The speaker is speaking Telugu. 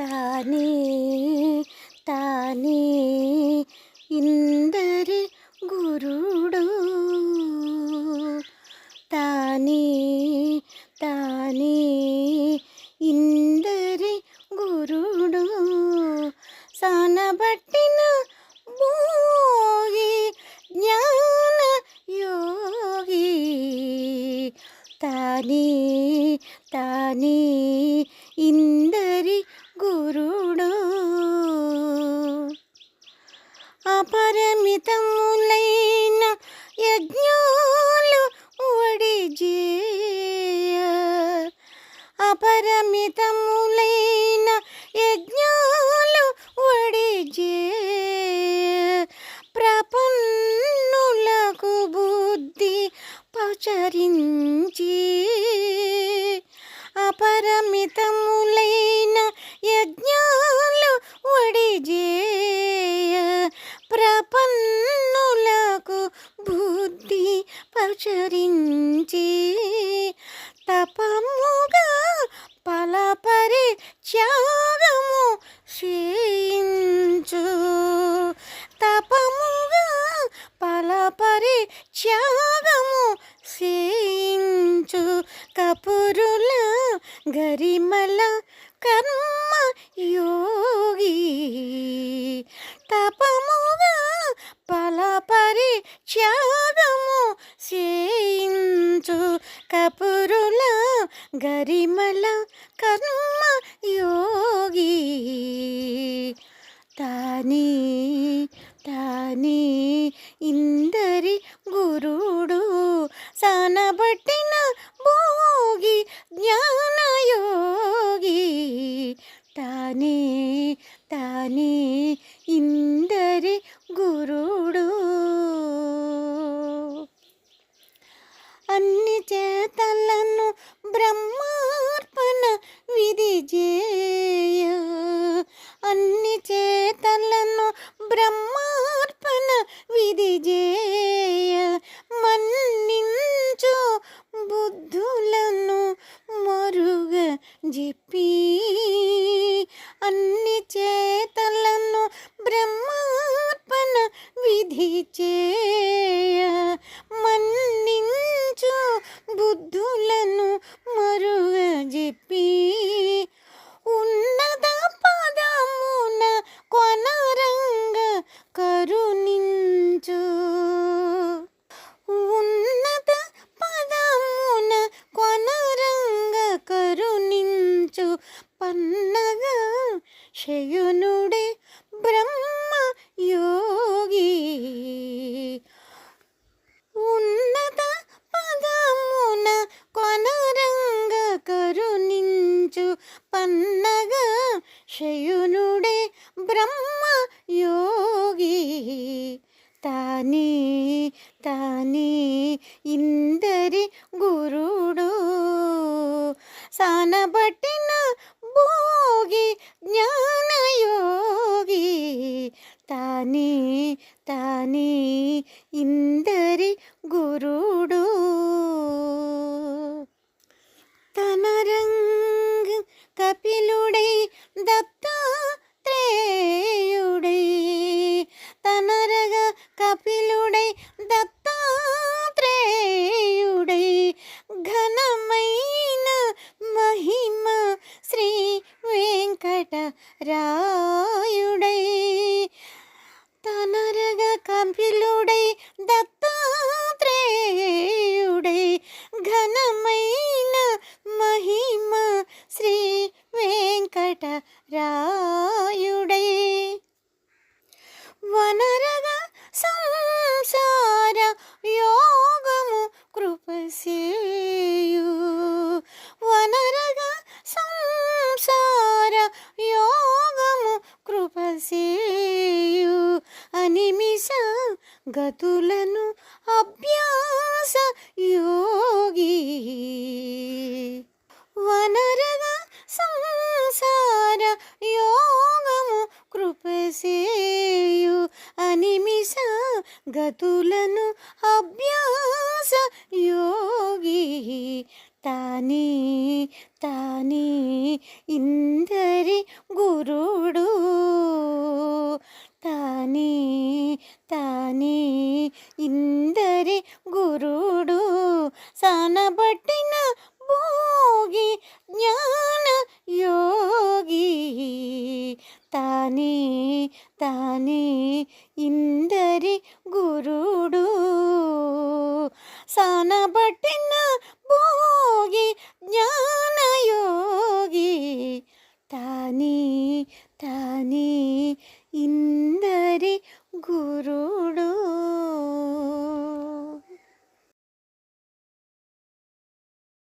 తానే తానే ఇందరి గురుడు తానే తానే ఇందరి గురుడు సానబట్టిన భోగి జ్ఞాన యోగి తానే తానే అపరిమితములైన యజ్ఞాలు వడిజేయ అపరమితములైన యజ్ఞాలు వడిజేయ ప్రపన్నులకు బుద్ధి పచరించి అపరిమితములైన కపురుల గరిమల కర్మ యోగి. తపముగా పలపరి త్యాగము చేయించు కపురుల గరిమల కర్మ యోగి. తానే తానే one బుద్ధులను మరుగ చెప్పి ఉన్నత పదమున కొనరంగ కరుణించు. ఉన్నత పదమున కొనరంగ కరుణించు. పన్నగ శయునుడే బ్రహ్మ యోగి పంచు పన్నగ శయునుడే బ్రహ్మ యోగి. తానే తానే ఇందరి గురుడు. సానబట్టిన భోగి జ్ఞానయోగి. తానే తానే ఇందరి గురుడు. వెంకటరాయుడై తనరగ కంపిలుడై దత్తాత్రేయుడై ఘనమైన మహిమ శ్రీ వెంకట రాయుడై. గతులను అభ్యాస యోగి. వనరద సంసార యోగము కృపసేయు అనిమిష గతులను అభ్యాస యోగి. తానే తానే సానబట్టిన భోగి జ్ఞాన యోగి తానే తానే ఇందరి గురుడు సానబట్టిన భోగి జ్ఞాన యోగి తానే తానే ఇందరి గురుడు